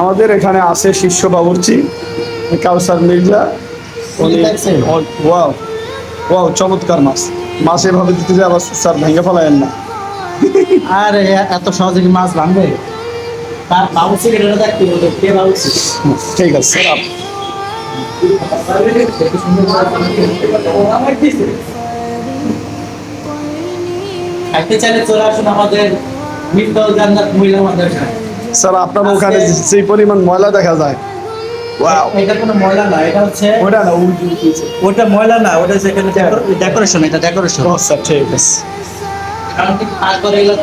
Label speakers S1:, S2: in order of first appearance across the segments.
S1: আমাদের এখানে আছে শিষ্য বাবুর্চি কাউসার মির্জা উনি? ওয়াও ওয়াও চমৎকার মাছ। মাছ এভাবে দিতে যায় আবার স্যার ভেঙে ফেলায়েন না।
S2: আর এত সহজে কি মাছ ভাঙবে?
S1: ঠিক আছে স্যার।
S2: খাইতে চাইলে চলে আসুন আমাদের মিত্তল জান্নাত মহিলা মাদ্রাসা
S1: স্যার আপনার ওখানে যে পরিমাণ ময়লা দেখা যায়।
S2: এটা কোনো ময়লা না এটা হচ্ছে
S1: ওটা না।
S2: ওটা ময়লা না ওটা ডেকোরেশন এটা ডেকোরেশন
S1: স্যার ঠিক আছে।
S2: কারণ কি করে এগুলো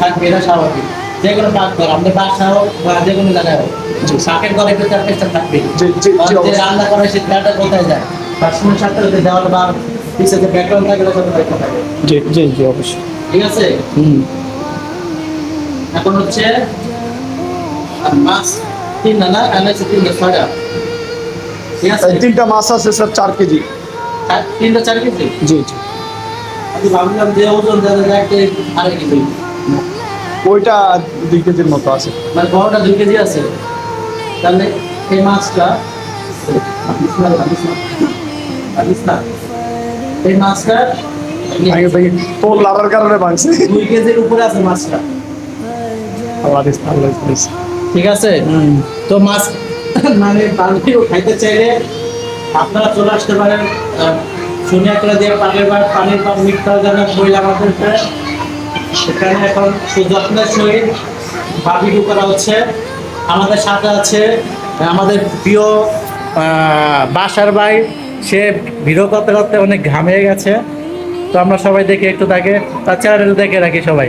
S2: থাকবে এটা স্বাভাবিক। যে কোনো কাজ করে আমাদের বাসা হোক বা যে কোনো জায়গায় হোক। শাকের একটু থাকবে।
S1: জি জি জি
S2: রান্না করে সে তেলটা কোথায় যায়? বাথরুমের সাথে সাথে দেওয়াল বা পিছিয়ে যে ব্যাকগ্রাউন্ড থাকে ওটা সাথে দেখতে থাকে?
S1: জি জি জি অবশ্যই।
S2: ঠিক আছে?
S1: হুম।
S2: এখন হচ্ছে মাছ তিন না হচ্ছে তিনটা ছয়টা ঠিক আছে?
S1: তিনটা মাছ আছে স্যার চার কেজি।
S2: তিনটা চার কেজি?
S1: জি জি।
S2: আমি ভাবলাম যে ওজন যাদের একটা আড়াই কেজি।
S1: ওইটা দুই কেজির মতো আছে।
S2: মানে বড়টা দুই কেজি আছে। তাহলে এই মাছটা এই মাছটা
S1: তোর লাড়ার কারণে ভাঙছে।
S2: দুই কেজির উপরে আছে মাছটা।
S1: আল্লাহ আল্লাহ।
S2: ঠিক আছে? তো মাছ মানে পানিও খাইতে চাইলে আপনারা চলে আসতে পারেন আহ, সোনিয়াতলা দিয়ে পানির বার পানির মিক্সার জানা মহিলা আমাদের সেখানে এখন সুযত্নের সহিত বাবিকু করা হচ্ছে। আমাদের সাথে আছে আমাদের প্রিয় বাসার ভাই। সে ভিডিও করতে করতে অনেক ঘামে গেছে। তো আমরা সবাই দেখে একটু তাকে। তার চেহারাটা দেখে রাখি সবাই।